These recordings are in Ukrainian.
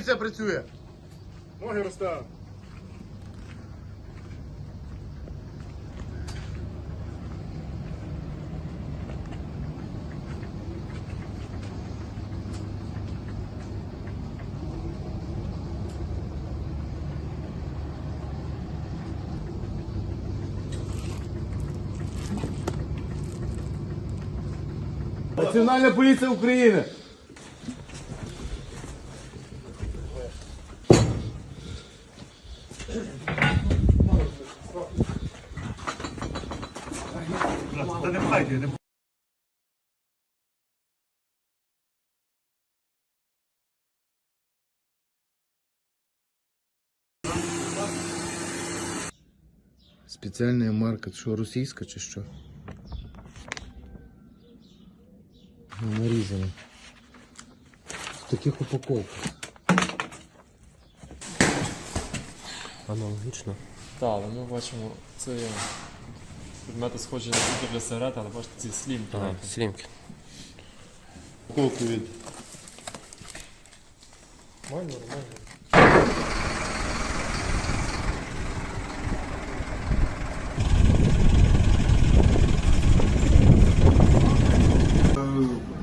поліція працює. Ноги розстав. Національна поліція України. Спеціальна марка, що російська чи що? Ну, Нарізано. В таких упаковках. Аналогічно. Так, але ми бачимо, це предмети схожі на фільтр для сигарет, але бачите, ці слімки. Ага, слімки. Упаковку від. Нормально, нормально.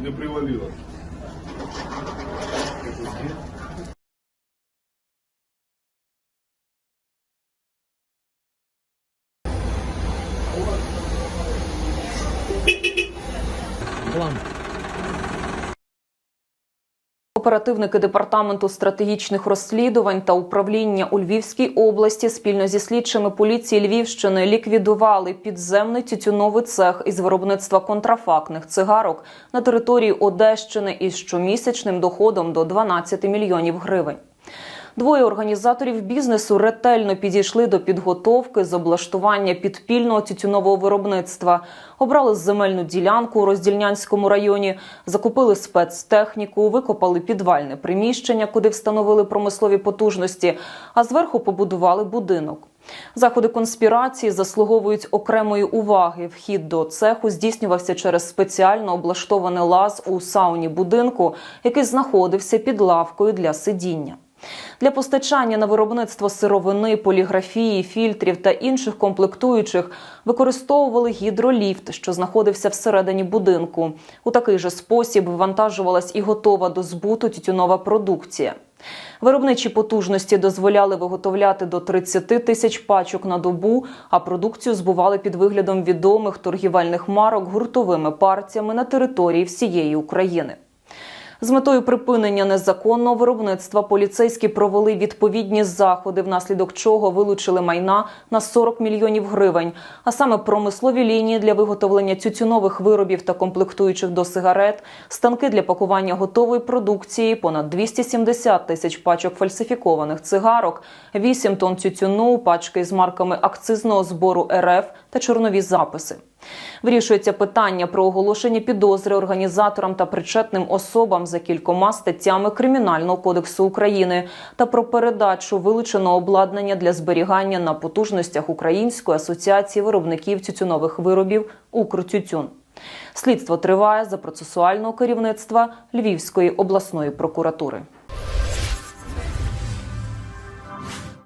Не привалило. Оперативники департаменту стратегічних розслідувань та управління у Львівській області спільно зі слідчими поліції Львівщини ліквідували підземний тютюновий цех із виробництва контрафактних цигарок на території Одещини із щомісячним доходом до 12 мільйонів гривень. Двоє організаторів бізнесу ретельно підійшли до підготовки з облаштування підпільного тютюнового виробництва, обрали земельну ділянку у роздільнянському районі, закупили спецтехніку, викопали підвальне приміщення, куди встановили промислові потужності, а зверху побудували будинок. Заходи конспірації заслуговують окремої уваги. Вхід до цеху здійснювався через спеціально облаштований лаз у сауні будинку, який знаходився під лавкою для сидіння. Для постачання на виробництво сировини, поліграфії, фільтрів та інших комплектуючих використовували гідроліфт, що знаходився всередині будинку. У такий же спосіб вивантажувалась і готова до збуту тютюнова продукція. Виробничі потужності дозволяли виготовляти до 30 тисяч пачок на добу, а продукцію збували під виглядом відомих торгівельних марок гуртовими партіями на території всієї України. З метою припинення незаконного виробництва поліцейські провели відповідні заходи, внаслідок чого вилучили майна на 40 мільйонів гривень, а саме промислові лінії для виготовлення тютюнових виробів та комплектуючих до сигарет, станки для пакування готової продукції, понад 270 тисяч пачок фальсифікованих цигарок, 8 тонн тютюну, пачки з марками акцизного збору РФ та чорнові записи. Вирішується питання про оголошення підозри організаторам та причетним особам за кількома статтями Кримінального кодексу України та про передачу вилученого обладнання для зберігання на потужностях Української асоціації виробників тютюнових виробів «Укртютюн». Слідство триває за процесуального керівництва Львівської обласної прокуратури.